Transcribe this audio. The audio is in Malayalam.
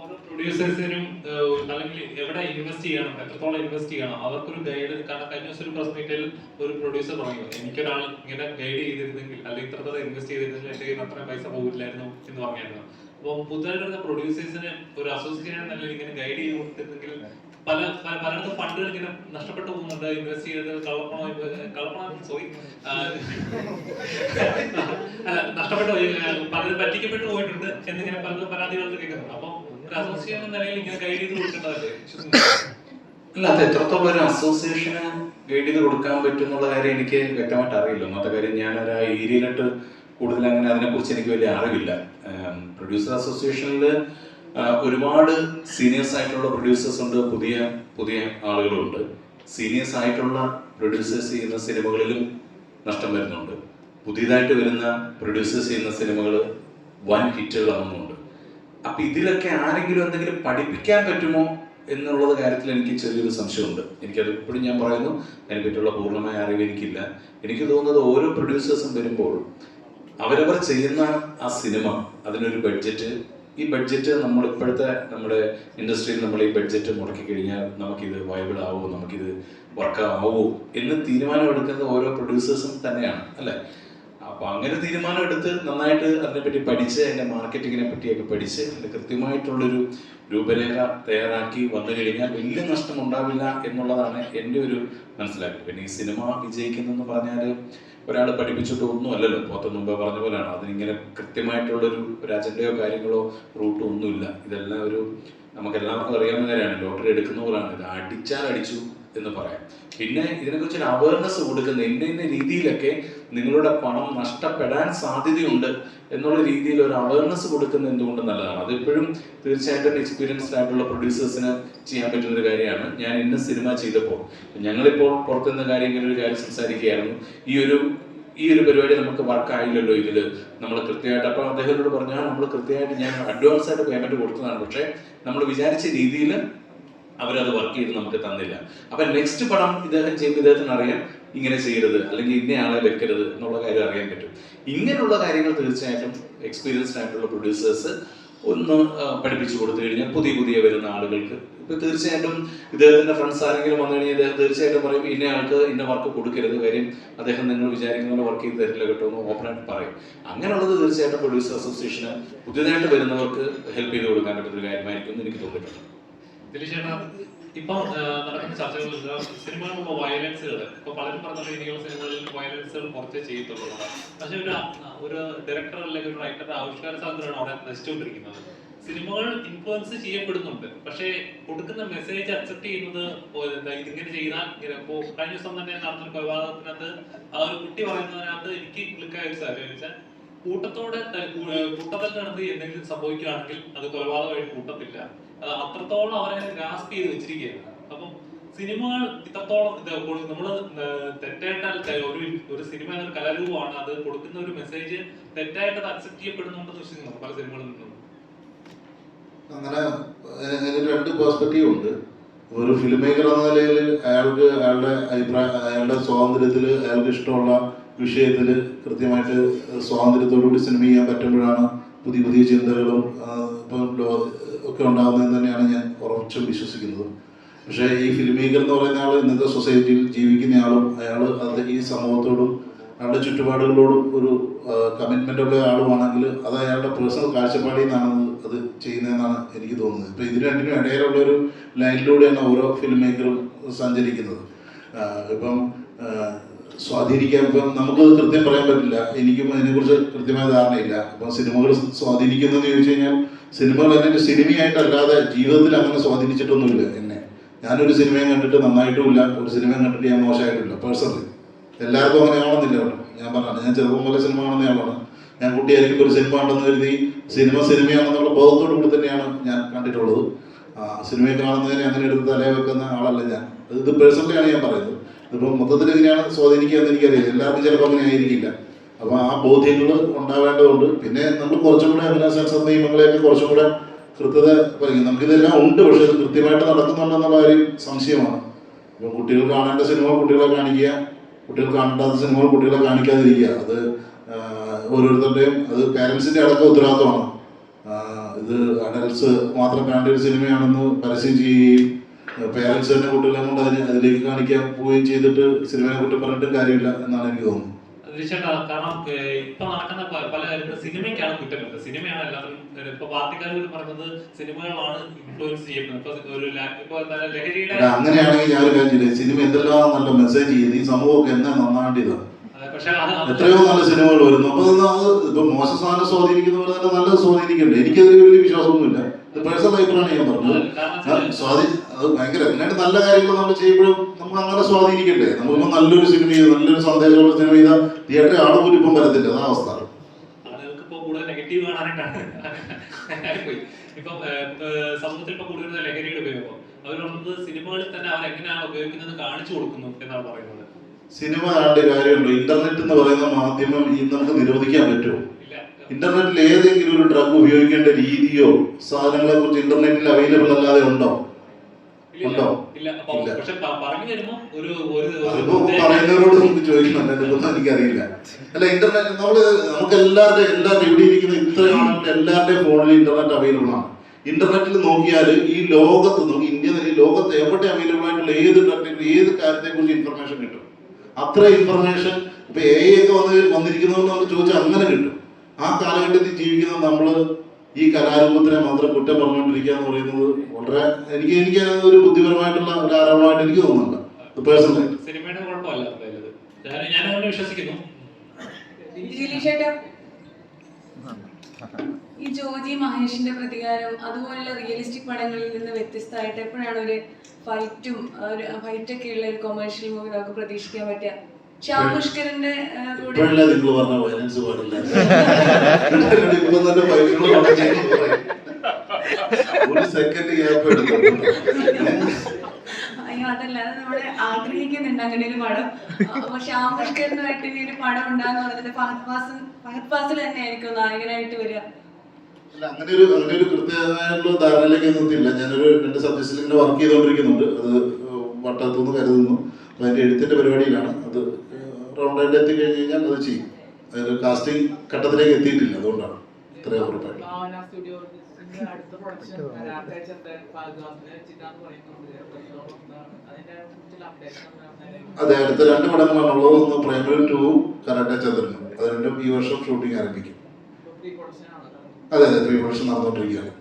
ഓരോ പ്രൊഡ്യൂസേഴ്സിനും അല്ലെങ്കിൽ എവിടെ ഇൻവെസ്റ്റ് ചെയ്യണം എത്രത്തോളം ഇൻവെസ്റ്റ് ചെയ്യണം അവർക്കൊരു ഗൈഡ് കാരണം കഴിഞ്ഞ ദിവസം ഒരു പ്രസ് മീറ്റിൽ ഒരു പ്രൊഡ്യൂസർ പറഞ്ഞു എനിക്കൊരാൾ ഇങ്ങനെ ഗൈഡ് ചെയ്തിരുന്നെങ്കിൽ അല്ലെങ്കിൽ ഇത്രത്തോളം ഇൻവെസ്റ്റ് ചെയ്തിരുന്നെങ്കിൽ എന്റെ കയ്യിൽ അത്രയും പൈസ പോകില്ലായിരുന്നു എന്ന് പറഞ്ഞായിരുന്നു. അപ്പോൾ പുതുതായിട്ട് വരുന്ന ഒരു അസോസിയേഷൻ നല്ല ഇങ്ങനെ ഗൈഡ് ചെയ്ത് കൊടുത്തിരുന്നെങ്കിൽ പല പല പലയിടത്തും ഫണ്ടുകൾ ഇങ്ങനെ നഷ്ടപ്പെട്ടു പോകുന്നുണ്ട്. ഇൻവെസ്റ്റ് ചെയ്തത് കളപ്പണം കളപ്പണം സോറി അല്ല നഷ്ടപ്പെട്ടു പലരും പറ്റിക്കപ്പെട്ടു പോയിട്ടുണ്ട് എന്നിങ്ങനെ പലരും പരാതികൾ കേൾക്കുന്നുണ്ട്. അപ്പൊ ഒരു അസോസിയേഷൻ എന്ന നിലയിൽ ഇങ്ങനെ ഗൈഡ് ചെയ്ത് കൊടുക്കേണ്ടതല്ലേ? അല്ല അത് ഒരു അസോസിയേഷന് ഗൈഡ് ചെയ്ത് കൊടുക്കാൻ പറ്റും എന്നുള്ള കാര്യം എനിക്ക് വ്യക്തമായിട്ട് അറിയില്ല. ഒന്നാമത്തെ കാര്യം ഞാൻ ഒരു ഏരിയയിലോട്ട് കൂടുതൽ അങ്ങനെ അതിനെക്കുറിച്ച് എനിക്ക് വലിയ അറിവില്ല. പ്രൊഡ്യൂസർ അസോസിയേഷനിൽ ഒരുപാട് സീനിയേഴ്സ് ആയിട്ടുള്ള പ്രൊഡ്യൂസേഴ്സ് ഉണ്ട് പുതിയ പുതിയ ആളുകളുണ്ട്. സീനിയേഴ്സ് ആയിട്ടുള്ള പ്രൊഡ്യൂസേഴ്സ് ചെയ്യുന്ന സിനിമകളിലും നഷ്ടം വരുന്നുണ്ട്. പുതിയതായിട്ട് വരുന്ന പ്രൊഡ്യൂസേഴ്സ് ചെയ്യുന്ന സിനിമകൾ വൻ ഹിറ്റുകളാവുന്നുണ്ട്. അപ്പൊ ഇതിലൊക്കെ ആരെങ്കിലും എന്തെങ്കിലും പഠിപ്പിക്കാൻ പറ്റുമോ എന്നുള്ളത് കാര്യത്തിൽ എനിക്ക് ചെറിയൊരു സംശയമുണ്ട്. എനിക്കത് ഇപ്പോഴും ഞാൻ പറയുന്നു അതിനെപ്പറ്റിയുള്ള പൂർണമായ അറിവ് എനിക്കില്ല. എനിക്ക് തോന്നുന്നത് ഓരോ പ്രൊഡ്യൂസേഴ്സും വരുമ്പോൾ അവരവർ ചെയ്യുന്ന ആ സിനിമ അതിനൊരു ബഡ്ജറ്റ് ഈ ബഡ്ജറ്റ് നമ്മൾ ഇപ്പോഴത്തെ നമ്മുടെ ഇൻഡസ്ട്രിയിൽ നമ്മൾ ഈ ബഡ്ജറ്റ് മുടക്കി കഴിഞ്ഞാൽ നമുക്കിത് വയബിൾ ആവോ നമുക്കിത് വർക്ക് ആവോ എന്ന് തീരുമാനമെടുക്കുന്നത് ഓരോ പ്രൊഡ്യൂസേഴ്സും തന്നെയാണ് അല്ലേ? അപ്പൊ അങ്ങനെ തീരുമാനം എടുത്ത് നന്നായിട്ട് അതിനെപ്പറ്റി പഠിച്ച് അതിന്റെ മാർക്കറ്റിങ്ങിനെ പറ്റിയൊക്കെ പഠിച്ച് അതിന്റെ കൃത്യമായിട്ടുള്ളൊരു രൂപരേഖ തയ്യാറാക്കി വന്നു കഴിഞ്ഞാൽ വലിയ നഷ്ടം ഉണ്ടാവില്ല എന്നുള്ളതാണ് എന്റെ ഒരു മനസ്സിലാക്കൽ. പിന്നെ ഈ സിനിമ വിജയിക്കുന്നെന്ന് പറഞ്ഞാൽ ഒരാൾ പഠിപ്പിച്ചിട്ട് ഒന്നും അല്ലല്ലോ പുറത്ത് മുമ്പേ പറഞ്ഞ പോലെയാണ്. അതിനിങ്ങനെ കൃത്യമായിട്ടുള്ളൊരു ഒരു അജണ്ടയോ കാര്യങ്ങളോ റൂട്ടോ ഒന്നുമില്ല. ഇതെല്ലാം ഒരു നമുക്ക് എല്ലാവർക്കും അറിയാവുന്ന കാര്യമാണ്. ലോട്ടറി എടുക്കുന്ന പോലെയാണ് ഇത് അടിച്ചാൽ അടിച്ചു. എന്ന് പറയാം. പിന്നെ ഇതിനെക്കുറിച്ച് ഒരു അവയർനെസ് കൊടുക്കുന്ന ഇന്ന ഇന്ന രീതിയിലൊക്കെ നിങ്ങളുടെ പണം നഷ്ടപ്പെടാൻ സാധ്യതയുണ്ട് എന്നുള്ള രീതിയിൽ ഒരു അവയർനെസ് കൊടുക്കുന്ന എന്തുകൊണ്ട് നല്ലതാണ്? അതിപ്പോഴും തീർച്ചയായിട്ടും എക്സ്പീരിയൻസ്ഡ് ആയിട്ടുള്ള പ്രൊഡ്യൂസേഴ്സിന് ചെയ്യാൻ പറ്റുന്ന ഒരു കാര്യമാണ്. ഞാൻ ഇന്ന സിനിമ ചെയ്തപ്പോൾ ഞങ്ങളിപ്പോൾ പുറത്തുനിന്ന് കാര്യം ഇങ്ങനെ ഒരു കാര്യം സംസാരിക്കുകയായിരുന്നു. ഈ ഒരു ഈ ഒരു പരിപാടി നമുക്ക് വർക്ക് ആയില്ലല്ലോ ഇതിൽ നമ്മൾ കൃത്യമായിട്ട് അപ്പം അദ്ദേഹത്തോട് പറഞ്ഞാൽ നമ്മൾ കൃത്യമായിട്ട് ഞാൻ അഡ്വാൻസ് ആയിട്ട് പേയ്മെന്റ് കൊടുത്തതാണ്. പക്ഷേ നമ്മൾ വിചാരിച്ച രീതിയിൽ അവരത് വർക്ക് ചെയ്ത് നമുക്ക് തന്നില്ല. അപ്പൊ നെക്സ്റ്റ് പടം ഇദ്ദേഹം ചെയ്യുമ്പോൾ ഇദ്ദേഹത്തിന് അറിയാം ഇങ്ങനെ ചെയ്യരുത് അല്ലെങ്കിൽ ഇന്നയാളെ വെക്കരുത് എന്നുള്ള കാര്യം അറിയാൻ പറ്റും. ഇങ്ങനെയുള്ള കാര്യങ്ങൾ തീർച്ചയായിട്ടും എക്സ്പീരിയൻസ്ഡ് ആയിട്ടുള്ള പ്രൊഡ്യൂസേഴ്സ് ഒന്ന് പഠിപ്പിച്ചു കൊടുത്തു കഴിഞ്ഞാൽ പുതിയ പുതിയ വരുന്ന ആളുകൾക്ക് ഇപ്പൊ തീർച്ചയായിട്ടും ഇദ്ദേഹത്തിന്റെ ഫ്രണ്ട്സ് ആരെങ്കിലും വന്നു കഴിഞ്ഞാൽ ഇദ്ദേഹം തീർച്ചയായിട്ടും പറയും ഇന്ന ആൾക്ക് ഇന്ന വർക്ക് കൊടുക്കരുത് കാര്യം അദ്ദേഹം നിങ്ങൾ വിചാരിക്കുന്ന വർക്ക് ചെയ്ത് തരില്ല കേട്ടോ എന്ന് ഓപ്പണായിട്ട് പറയും. അങ്ങനെയുള്ളത് തീർച്ചയായിട്ടും പ്രൊഡ്യൂസർ അസോസിയേഷന് പുതിയതായിട്ട് വരുന്നവർക്ക് ഹെൽപ്പ് ചെയ്ത് കൊടുക്കാൻ പറ്റുന്ന ഒരു കാര്യമായിരിക്കും എന്ന് എനിക്ക് തോന്നിയിട്ടുണ്ട്. ദിലീഷേട്ടാ ഇപ്പൊ നടക്കുന്ന ചർച്ചകളിൽ സിനിമകളിലുള്ള വയലൻസുകൾ ഇപ്പൊ പലരും പറഞ്ഞത് ഇനിയുള്ള സിനിമകളിൽ വയലൻസുകൾ കുറച്ചേ ചെയ്യത്തുള്ളൂ. ഒരു ഒരു ഒരു റൈറ്ററുടെ ആവിഷ്കാര സ്വാതന്ത്ര്യമാണ് അവിടെ നശിച്ചുകൊണ്ടിരിക്കുന്നത്. സിനിമകൾ ഇൻഫ്ലുവൻസ് ചെയ്യപ്പെടുന്നുണ്ട്. പക്ഷേ കൊടുക്കുന്ന മെസ്സേജ് അക്സെപ്റ്റ് ചെയ്യുന്നത് എന്താ ഇതിങ്ങനെ ചെയ്താൽ ഇങ്ങനെ ഇപ്പോ കഴിഞ്ഞ ദിവസം തന്നെ നടന്നൊരു കൊലപാതകത്തിനകത്ത് ആ ഒരു കുട്ടി പറയുന്നതിനകത്ത് എനിക്ക് ക്ലിക്കായ ഒരു സാഹചര്യം വെച്ചാൽ കൂട്ടത്തോടെ കൂട്ടത്തിൽ നടന്ന് എന്തെങ്കിലും സംഭവിക്കുകയാണെങ്കിൽ അത് കൊലപാതകമായിട്ട് കൂട്ടത്തില്ല. അത് അത്രത്തോളം അവരെ ഗ്രാസ്പ് ചെയ്ത് വെച്ചിരിക്കുകയാണ്. അപ്പം സിനിമകൾ ഇത്രത്തോളം നമ്മൾ തെറ്റായിട്ട് ഒരു ഒരു സിനിമ എന്നൊരു കലാരൂപമാണ് അത് കൊടുക്കുന്ന ഒരു മെസ്സേജ് തെറ്റായിട്ട് അത് അക്സെപ്റ്റ് ചെയ്യപ്പെടുന്നുണ്ടെന്ന് വിശ്വസിക്കുന്നു പല സിനിമകളിൽ നിന്നും. അങ്ങനെ അതിന് രണ്ട് പേഴ്സ്പെക്റ്റീവ് ഉണ്ട്. ഒരു ഫിലിം മേക്കർ എന്ന നിലയിൽ അയാൾക്ക് അയാളുടെ അഭിപ്രായ അയാളുടെ സ്വാതന്ത്ര്യത്തിൽ അയാൾക്ക് ഇഷ്ടമുള്ള വിഷയത്തിൽ കൃത്യമായിട്ട് സ്വാതന്ത്ര്യത്തോടുകൂടി സിനിമ ചെയ്യാൻ പറ്റുമ്പോഴാണ് പുതിയ പുതിയ ചിന്തകളും ഇപ്പം ഒക്കെ ഉണ്ടാകുന്നതെന്ന് തന്നെയാണ് ഞാൻ ഉറച്ചും വിശ്വസിക്കുന്നത്. പക്ഷേ ഈ ഫിലിം മേക്കർ എന്ന് പറയുന്ന ആൾ ഇന്നത്തെ സൊസൈറ്റിയിൽ ജീവിക്കുന്ന ആളും അയാൾ അത് ഈ സമൂഹത്തോടും അയാളുടെ ചുറ്റുപാടുകളോടും ഒരു കമ്മിറ്റ്മെന്റ് ഉള്ള ആളുമാണെങ്കിൽ അത് അയാളുടെ പേഴ്സണൽ കാഴ്ചപ്പാടിൽ നിന്നാണ് അത് ചെയ്യുന്നതെന്നാണ് എനിക്ക് തോന്നുന്നത്. ഇപ്പം ഇതിന് രണ്ടിനും ഇടയിലുള്ള ഒരു ലൈനിലൂടെയാണ് ഓരോ ഫിലിം മേക്കറും സഞ്ചരിക്കുന്നത്. ഇപ്പം സ്വാധീനിക്കാൻ ഇപ്പം നമുക്ക് കൃത്യം പറയാൻ പറ്റില്ല. എനിക്കും അതിനെക്കുറിച്ച് കൃത്യമായ ധാരണയില്ല. ഇപ്പം സിനിമകൾ സ്വാധീനിക്കുന്നതെന്ന് ചോദിച്ചു കഴിഞ്ഞാൽ സിനിമകൾ എന്നെ സിനിമയായിട്ടല്ലാതെ ജീവിതത്തിൽ അങ്ങനെ സ്വാധീനിച്ചിട്ടൊന്നുമില്ല എന്നെ. ഞാനൊരു സിനിമയും കണ്ടിട്ട് നന്നായിട്ടുമില്ല. ഒരു സിനിമയും കണ്ടിട്ട് ഞാൻ മോശമായിട്ടില്ല പേഴ്സണലി. എല്ലാവർക്കും അങ്ങനെ ആണെന്നില്ല ഞാൻ പറഞ്ഞത് ഞാൻ ചെറുപ്പം പോലെ സിനിമ കാണുന്ന ആളാണ്. ഞാൻ കുട്ടിയായിരിക്കും ഒരു സിനിമ ഉണ്ടെന്ന് കരുതി സിനിമ സിനിമയാണെന്നുള്ള ബോധത്തോടു കൂടി തന്നെയാണ് ഞാൻ കണ്ടിട്ടുള്ളത്. സിനിമയെ കാണുന്നതിനെ അങ്ങനെ എടുത്ത് തലയെ വെക്കുന്ന ആളല്ല ഞാൻ. ഇത് പേഴ്സണലി ആണ് ഞാൻ പറയുന്നത്. ഇതിപ്പോൾ മൊത്തത്തിൽ എങ്ങനെയാണ് സ്വാധീനിക്കുക എന്ന് എനിക്കറിയില്ല. എല്ലാവർക്കും ചിലപ്പോൾ അങ്ങനെ ആയിരിക്കില്ല. അപ്പോൾ ആ ബോധ്യങ്ങൾ ഉണ്ടാവേണ്ടതുണ്ട്. പിന്നെ നമ്മൾ കുറച്ചും കൂടെ അഭിനയ സെൻസർ നിയമങ്ങളെയൊക്കെ കുറച്ചും കൂടെ കൃത്യത പറയും. നമുക്കിതെല്ലാം ഉണ്ട് പക്ഷെ അത് കൃത്യമായിട്ട് നടക്കുന്നുണ്ടെന്നുള്ള കാര്യം സംശയമാണ്. ഇപ്പം കുട്ടികൾ കാണേണ്ട സിനിമ കുട്ടികളെ കാണിക്കുക കുട്ടികൾ കാണേണ്ടാത്ത സിനിമകൾ കുട്ടികളെ കാണിക്കാതിരിക്കുക. അത് ഓരോരുത്തരുടെയും അത് പാരൻസിന്റെ അടക്കം ഉത്തരവാദിത്വമാണ്. ഇത് അഡൽസ് മാത്രം കാണേണ്ട ഒരു സിനിമയാണെന്ന് പരസ്യം ചെയ്യുകയും പേരൻസ് തന്നെ കുട്ടികളെ കൊണ്ട് അതിന് അതിലേക്ക് കാണിക്കാൻ പോവുകയും ചെയ്തിട്ട് സിനിമയെ കുറ്റം പറഞ്ഞിട്ടും കാര്യമില്ല എന്നാണ് എനിക്ക് തോന്നുന്നത്. തീർച്ചയായിട്ടും കാരണം ഇപ്പൊ നടക്കുന്ന പല കാര്യങ്ങളും സിനിമയ്ക്കാണ് കുറ്റമല്ല സിനിമയാണ് എല്ലാവരും ഇപ്പൊ പാർട്ടിക്കാർ പറയുന്നത് സിനിമകളാണ് ഇൻഫ്ലുവൻസ് ചെയ്യുന്നത്. ഇപ്പൊ ഒരു ഇപ്പൊ ലഹരിയുടെ അങ്ങനെയാണെങ്കിൽ ഞാൻ കാര്യം സിനിമ എന്തെല്ലാം നല്ല മെസ്സേജ് ചെയ്ത് ഈ സമൂഹമൊക്കെ എന്നാ അത് എത്രയോ നല്ല സിനിമകൾ വരുന്നു. അപ്പൊ അത് ഇപ്പൊ മോശം സാധനം സ്വാധീനിക്കുന്ന പോലെ തന്നെ നല്ലത് സ്വാധീനിക്കണ്ടേ എനിക്കതിൽ വലിയ വിശ്വാസമൊന്നുമില്ല. പേഴ്സണൽ അഭിപ്രായമാണ് ഞാൻ പറഞ്ഞത്. അത് കാരണം ആ, സ്വാധീ അത് ഭയങ്കര അതിനായിട്ട് നല്ല കാര്യങ്ങൾ നമ്മൾ ചെയ്യുമ്പോഴും നമുക്ക് അങ്ങനെ സ്വാധീനിക്കണ്ടേ? നമുക്കിപ്പോ നല്ലൊരു സിനിമ ചെയ്ത് നല്ലൊരു സന്ദേശമുള്ള സിനിമ ചെയ്താൽ തിയേറ്ററിൽ ആൾ പോലും ഇപ്പം വരത്തില്ല. അതാ അവസ്ഥ. ഇപ്പൊ സമൂഹത്തിൽ ഇപ്പൊ കൂടുതൽ ലഹരിയുടെ ഉപയോഗം. അവർ സിനിമകളിൽ തന്നെ അവർ എങ്ങനെയാണ് ഉപയോഗിക്കുന്നത് കാണിച്ചു കൊടുക്കുന്നു എന്നാണ് പറയുന്നത്. സിനിമ കണ്ട കാര്യമുണ്ടോ? ഇന്റർനെറ്റ് എന്ന് പറയുന്ന മാധ്യമം നമുക്ക് നിരോധിക്കാൻ പറ്റുമോ? ഇന്റർനെറ്റിൽ ഏതെങ്കിലും ഒരു ഡ്രഗ് ഉപയോഗിക്കേണ്ട രീതിയോ സാധനങ്ങളെ കുറിച്ച് ഇന്റർനെറ്റിൽ അവൈലബിൾ അല്ലാതെ ഉണ്ടോ? ഉണ്ടോ? പറയുന്നവരോട് നമുക്ക് ചോദിക്കുന്നുണ്ട് എനിക്കറിയില്ല. അല്ല ഇന്റർനെറ്റ് നമ്മൾ നമുക്ക് എല്ലാവരുടെയും എല്ലാവരും ഇവിടെ ഇരിക്കുന്ന ഇത്ര ആളുകളുടെ എല്ലാവരുടെയും ഫോണിൽ ഇന്റർനെറ്റ് അവൈലബിൾ ആണ്. ഇന്റർനെറ്റിൽ നോക്കിയാൽ ഈ ലോകത്ത് നമുക്ക് ഇന്ത്യ ഈ ലോകത്ത് എവിടെ അവൈലബിൾ ആയിട്ടുള്ള ഏത് കണ്ടന്റ് ഏത് കാര്യത്തെ കുറിച്ച് ഇൻഫർമേഷൻ കിട്ടും? അത്ര ഇൻഫർമേഷൻ ഇപ്പൊ എ ഒക്കെ വന്ന് വന്നിരിക്കുന്നതെന്ന് നമുക്ക് ചോദിച്ചാൽ അങ്ങനെ കിട്ടും. ആ കാലഘട്ടത്തിൽ ജീവിക്കുന്ന നമ്മൾ ഈ കലാരൂപത്തിനെ മാത്രം കുറ്റം പറഞ്ഞുകൊണ്ടിരിക്കുക എന്ന് പറയുന്നത് വളരെ എനിക്ക് എനിക്ക് ഒരു ബുദ്ധിപരമായിട്ടുള്ള ഒരു ആരോപണമായിട്ട് എനിക്ക് തോന്നുന്നുണ്ട്. പേഴ്സണലി സിനിമയുടെ കുഴപ്പമല്ല എന്തായാലും ഞാൻ അങ്ങനെ വിശ്വസിക്കുന്നു. ഈ ജോജി മഹേഷിന്റെ പ്രതികാരം അതുപോലുള്ള റിയലിസ്റ്റിക് പടങ്ങളിൽ നിന്ന് വ്യത്യസ്തമായിട്ട് എപ്പോഴാണ് ഒരു ഫൈറ്റും ഒരു ഫൈറ്റൊക്കെ ഉള്ള ഒരു കൊമേഴ്ഷ്യൽ മൂവി നമുക്ക് പ്രതീക്ഷിക്കാൻ പറ്റുക? ശ്യാം പുഷ്കറിന്റെ ആ, കൂടെ ഇപ്പോഴല്ലേ നിങ്ങൾ പറഞ്ഞ വയലൻസ് പാടില്ല? ഇപ്പൊ തന്നെ ഒരു സെക്കൻഡ് ഗ്യാപ്പ് അയ്യോ അതല്ല അത് നമ്മൾ ആഗ്രഹിക്കുന്നുണ്ട് അങ്ങനെ ഒരു പടം. അപ്പൊ ശ്യാം പുഷ്കറിനുമായിട്ട് ഇനി ഒരു പടം ഉണ്ടാകുന്ന പറഞ്ഞത് ഫഹദ് ഫാസിൽ ഫഹദ് ഫാസിൽ തന്നെ ആയിരിക്കും നായകനായിട്ട് വരിക. അല്ല അങ്ങനെ ഒരു അങ്ങനെ ഒരു ധാരണയിലേക്ക് ഞാനൊരു രണ്ട് സബ്ജക്റ്റിൽ ഇങ്ങനെ വർക്ക് ചെയ്തുകൊണ്ടിരിക്കുന്നുണ്ട്. അത് വട്ടത്തുനിന്ന് കരുതുന്നു. അപ്പൊ അതിന്റെ എഴുത്തിന്റെ പരിപാടിയിലാണ്. അത് റൗണ്ടായിട്ട് എത്തിക്കഴിഞ്ഞ് കഴിഞ്ഞാൽ അത് ചെയ്യും. അതായത് കാസ്റ്റിംഗ് ഘട്ടത്തിലേക്ക് എത്തിയിട്ടില്ല അതുകൊണ്ടാണ്. ഇത്രയും ഉറപ്പായിട്ട് അതെ അടുത്ത രണ്ട് പടങ്ങളാണുള്ളത്. ഒന്ന് പ്രൈമറി ടൂവും കരാട്ടെ ചന്ദ്രനും. അത് രണ്ടും ഈ വർഷം ഷൂട്ടിംഗ് ആരംഭിക്കും. അതെ അതെ പ്രീ പ്രൊഡക്ഷൻ നടന്നുകൊണ്ടിരിക്കുകയാണ്.